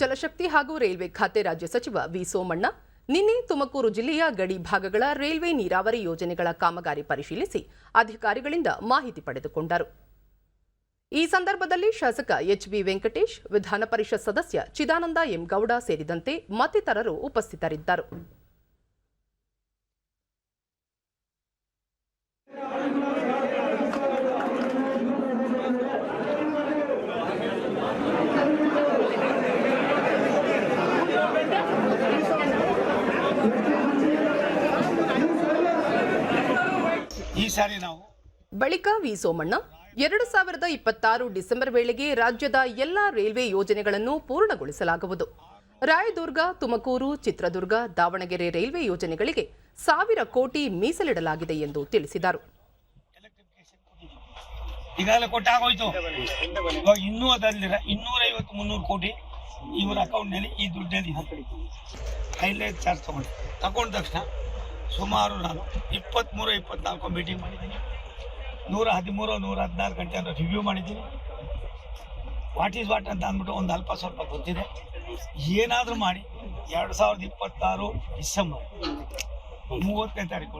ಜಲಶಕ್ತಿ ಹಾಗೂ ರೈಲ್ವೆ ಖಾತೆ ರಾಜ್ಯ ಸಚಿವ ವಿ ಸೋಮಣ್ಣ, ನಿನ್ನೆ ತುಮಕೂರು ಜಿಲ್ಲೆಯ ಗಡಿ ಭಾಗಗಳ ರೈಲ್ವೆ ನೀರಾವರಿ ಯೋಜನೆಗಳ ಕಾಮಗಾರಿ ಪರಿಶೀಲಿಸಿ ಅಧಿಕಾರಿಗಳಿಂದ ಮಾಹಿತಿ ಪಡೆದುಕೊಂಡರು. ಈ ಸಂದರ್ಭದಲ್ಲಿ ಶಾಸಕ ಎಚ್ ಬಿ ವೆಂಕಟೇಶ್, ವಿಧಾನ ಪರಿಷತ್ ಸದಸ್ಯ ಚಿದಾನಂದ ಎಂ ಗೌಡ ಸೇರಿದಂತೆ ಮತ್ತಿತರರು ಉಪಸ್ಥಿತರಿದ್ದರು. ಈ ಸಾರಿ ನಾವು ಬಳಿಕ ವಿ ಸೋಮಣ್ಣ ಎರಡು ಸಾವಿರದ ಇಪ್ಪತ್ತಾರು ಡಿಸೆಂಬರ್ ವೇಳೆಗೆ ರಾಜ್ಯದ ಎಲ್ಲಾ ರೈಲ್ವೆ ಯೋಜನೆಗಳನ್ನು ಪೂರ್ಣಗೊಳಿಸಲಾಗುವುದು. ರಾಯದುರ್ಗ ತುಮಕೂರು ಚಿತ್ರದುರ್ಗ ದಾವಣಗೆರೆ ರೈಲ್ವೆ ಯೋಜನೆಗಳಿಗೆ ಸಾವಿರ ಕೋಟಿ ಮೀಸಲಿಡಲಾಗಿದೆ ಎಂದು ತಿಳಿಸಿದರು. ಈಗಾಗಲೇ ಕೊಟ್ಟಾಗೋಯ್ತು ಇವಾಗ ಇನ್ನೂ ಅದಲ್ಲಿರ ಇನ್ನೂರ ಐವತ್ತು ಮುನ್ನೂರು ಕೋಟಿ ಇವರ ಅಕೌಂಟ್ನಲ್ಲಿ ಈ ದುಡ್ಡಲ್ಲಿ ಹೈಲೈಟ್ ಚಾರ್ಜ್ ತಗೊಂಡು. ತಗೊಂಡ ತಕ್ಷಣ ಸುಮಾರು ನಾನು ಇಪ್ಪತ್ತ್ಮೂರು ಇಪ್ಪತ್ನಾಲ್ಕು ಮೀಟಿಂಗ್ ಮಾಡಿದ್ದೀನಿ. ನೂರ ಹದಿಮೂರು, ನೂರ ಹದಿನಾಲ್ಕು ಗಂಟೆ ಅಂತ ರಿವ್ಯೂ ಮಾಡಿದ್ದೀನಿ. ವಾಟ್ ಈಸ್ ವಾಟ್ ಅಂತ ಅಂದ್ಬಿಟ್ಟು ಒಂದು ಅಲ್ಪ ಸ್ವಲ್ಪ ಗೊತ್ತಿದೆ. ಏನಾದರೂ ಮಾಡಿ, ಎರಡು ಸಾವಿರದ ಇಪ್ಪತ್ತಾರು ಡಿಸೆಂಬರ್ ಮೂವತ್ತನೇ ತಾರೀಕು